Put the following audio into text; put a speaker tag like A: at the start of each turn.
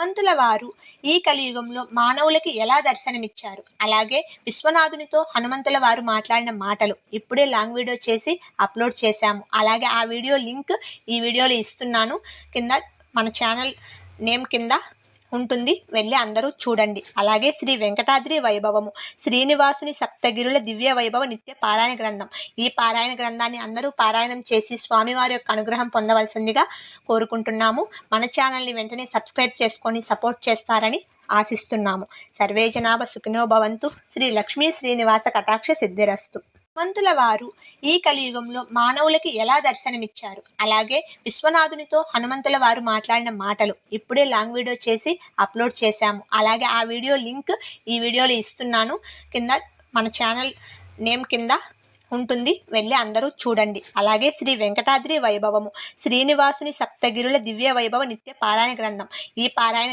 A: హనుమంతుల వారు ఈ కలియుగంలో మానవులకి ఎలా దర్శనమిచ్చారు? అలాగే విశ్వనాథునితో హనుమంతుల వారు మాట్లాడిన మాటలు ఇప్పుడే లాంగ్ వీడియో చేసి అప్లోడ్ చేశాము. అలాగే ఆ వీడియో లింక్ ఈ వీడియోలో ఇస్తున్నాను. కింద మన ఛానల్ నేమ్ కింద ఉంటుంది. వెళ్ళి అందరూ చూడండి. అలాగే శ్రీ వెంకటాద్రి వైభవము. శ్రీనివాసుని సప్తగిరుల దివ్య వైభవ నిత్య పారాయణ గ్రంథం. ఈ పారాయణ గ్రంథాన్ని అందరూ పారాయణం చేసి స్వామివారి యొక్క అనుగ్రహం పొందవలసిందిగా కోరుకుంటున్నాము. మన ఛానల్ని వెంటనే సబ్స్క్రైబ్ చేసుకొని సపోర్ట్ చేస్తారని ఆశిస్తున్నాము. సర్వే జనాభ సుఖినో భవంతు. శ్రీ లక్ష్మీ శ్రీనివాస కటాక్ష సిద్ధిరస్తు. హనుమంతుల వారు ఈ కలియుగంలో మానవులకి ఎలా దర్శనమిచ్చారు? అలాగే విశ్వనాథునితో హనుమంతుల వారు మాట్లాడిన మాటలు ఇప్పుడే లాంగ్ వీడియో చేసి అప్లోడ్ చేశాము. అలాగే ఆ వీడియో లింక్ ఈ వీడియోలో ఇస్తున్నాను. కింద మన ఛానల్ నేమ్ కింద ఉంటుంది. వెళ్ళి అందరూ చూడండి. అలాగే శ్రీ వెంకటాద్రి వైభవము శ్రీనివాసుని సప్తగిరుల దివ్య వైభవ నిత్య పారాయణ గ్రంథం. ఈ పారాయణ